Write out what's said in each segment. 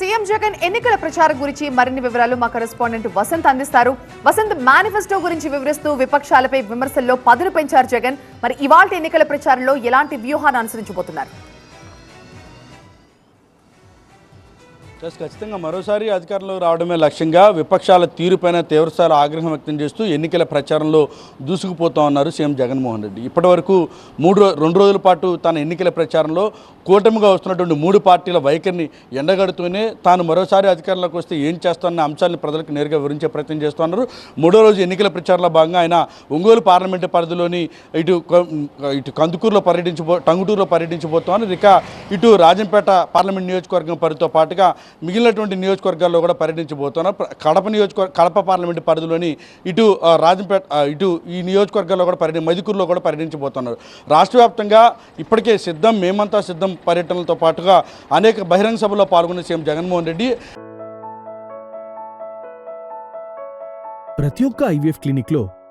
CM Jagan ఎన్నికల ప్రచారం గురించి మరిన్ని వివరాలు మా కరెస్పాండెంట్ వసంత్ అందిస్తారు. వసంత్ మేనిఫెస్టో గురించి వివరిస్తూ విపక్షాలపై విమర్శల్లో పదును పెంచారు జగన్. మరి ఇవాళ ఎన్నికల ప్రచారంలో ఎలాంటి వ్యూహాన్ని అనుసరించబోతున్నారు? సార్ ఖచ్చితంగా మరోసారి అధికారంలో రావడమే లక్ష్యంగా విపక్షాల తీరుపైన తీవ్రస్థాయిలో ఆగ్రహం వ్యక్తం చేస్తూ ఎన్నికల ప్రచారంలో దూసుకుపోతా ఉన్నారు సీఎం జగన్మోహన్ రెడ్డి. ఇప్పటివరకు మూడు రెండు రోజుల పాటు తన ఎన్నికల ప్రచారంలో కూటమిగా వస్తున్నటువంటి మూడు పార్టీల వైఖరిని ఎండగడుతూనే తాను మరోసారి అధికారంలోకి వస్తే ఏం చేస్తానన్న అంశాన్ని ప్రజలకు నేరుగా వివరించే ప్రయత్నం చేస్తున్నారు మూడో రోజు ఎన్నికల ప్రచారంలో భాగంగా ఆయన ఒంగోలు పార్లమెంటు పరిధిలోని ఇటు ఇటు కందుకూరులో పర్యటించబో టంగుటూరులో పర్యటించబోతున్నారు ఇక ఇటు రాజంపేట పార్లమెంట్ నియోజకవర్గం పరిధితో పాటుగా మిగిలినటువంటి నియోజకవర్గాల్లో కూడా పర్యటించబోతున్నారు కడప నియోజకవర్గ కడప పార్లమెంటు పరిధిలోని ఇటు రాజంపేట ఇటు ఈ నియోజకవర్గాల్లో కూడా పర్యటి మదికూరులో కూడా పర్యటించబోతున్నారు. రాష్ట్ర వ్యాప్తంగా ఇప్పటికే సిద్ధం మేమంతా సిద్ధం పర్యటనలతో పాటుగా అనేక బహిరంగ సభల్లో పాల్గొన్న సీఎం జగన్మోహన్ రెడ్డి. ప్రతి ఒక్క ఐవీఎఫ్ క్లినిక్లో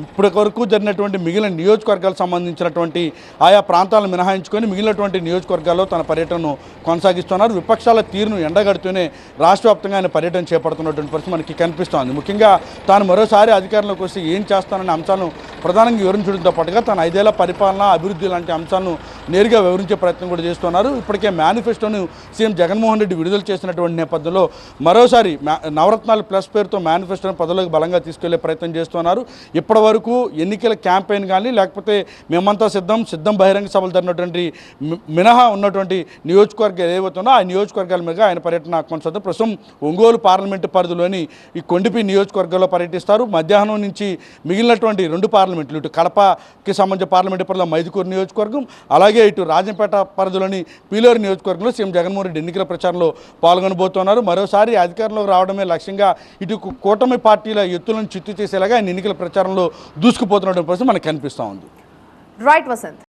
ఇప్పటి వరకు జరిగినటువంటి మిగిలిన నియోజకవర్గాలకు సంబంధించినటువంటి ఆయా ప్రాంతాలను మినహాయించుకొని మిగిలినటువంటి నియోజకవర్గాల్లో తన పర్యటనను కొనసాగిస్తున్నారు. విపక్షాల తీరును ఎండగడుతూనే రాష్ట్ర వ్యాప్తంగా ఆయన పర్యటన చేపడుతున్నటువంటి పరిస్థితి మనకి కనిపిస్తోంది. ముఖ్యంగా తాను మరోసారి అధికారంలోకి వస్తే ఏం చేస్తాననే అంశాలను ప్రధానంగా వివరించడంతో పాటుగా తన ఐదేళ్ళ పరిపాలన అభివృద్ధి లాంటి అంశాలను నేరుగా వివరించే ప్రయత్నం కూడా చేస్తున్నారు. ఇప్పటికే మేనిఫెస్టోను సీఎం జగన్మోహన్ రెడ్డి విడుదల చేసినటువంటి నేపథ్యంలో మరోసారి నవరత్నాలు ప్లస్ పేరుతో మేనిఫెస్టోను ప్రజలకు బలంగా తీసుకెళ్ళే ప్రయత్నం చేస్తున్నారు. ఇప్పటి వరకు ఎన్నికల క్యాంపెయిన్ కానీ లేకపోతే మేమంతా సిద్ధం సిద్ధం బహిరంగ సభలు జరిగినటువంటి మినహా ఉన్నటువంటి నియోజకవర్గాలు ఏవైతుందో ఆ నియోజకవర్గాల మీద ఆయన పర్యటన కొనసాగుతుంది. ప్రస్తుతం ఒంగోలు పార్లమెంటు పరిధిలోని ఈ కొండిపి నియోజకవర్గంలో పర్యటిస్తారు. మధ్యాహ్నం నుంచి మిగిలినటువంటి రెండు పార్లమెంట్లు ఇటు కడపకి సంబంధించిన పార్లమెంటు పరిధిలో మైదుకూరు నియోజకవర్గం అలాగే ఇటు రాజంపేట పరిధిలోని పీలేరు నియోజకవర్గంలో సీఎం జగన్మోహన్ రెడ్డి ఎన్నికల ప్రచారంలో పాల్గొనబోతున్నారు. మరోసారి అధికారంలోకి రావడమే లక్ష్యంగా ఇటు కూటమి పార్టీల ఎత్తులను చిత్తు చేసేలాగా ఆయన ఎన్నికల ప్రచారంలో దూసుకుపోతున్న పరిస్థితి మనకు కనిపిస్తూ ఉంది. రైట్ వసంత్.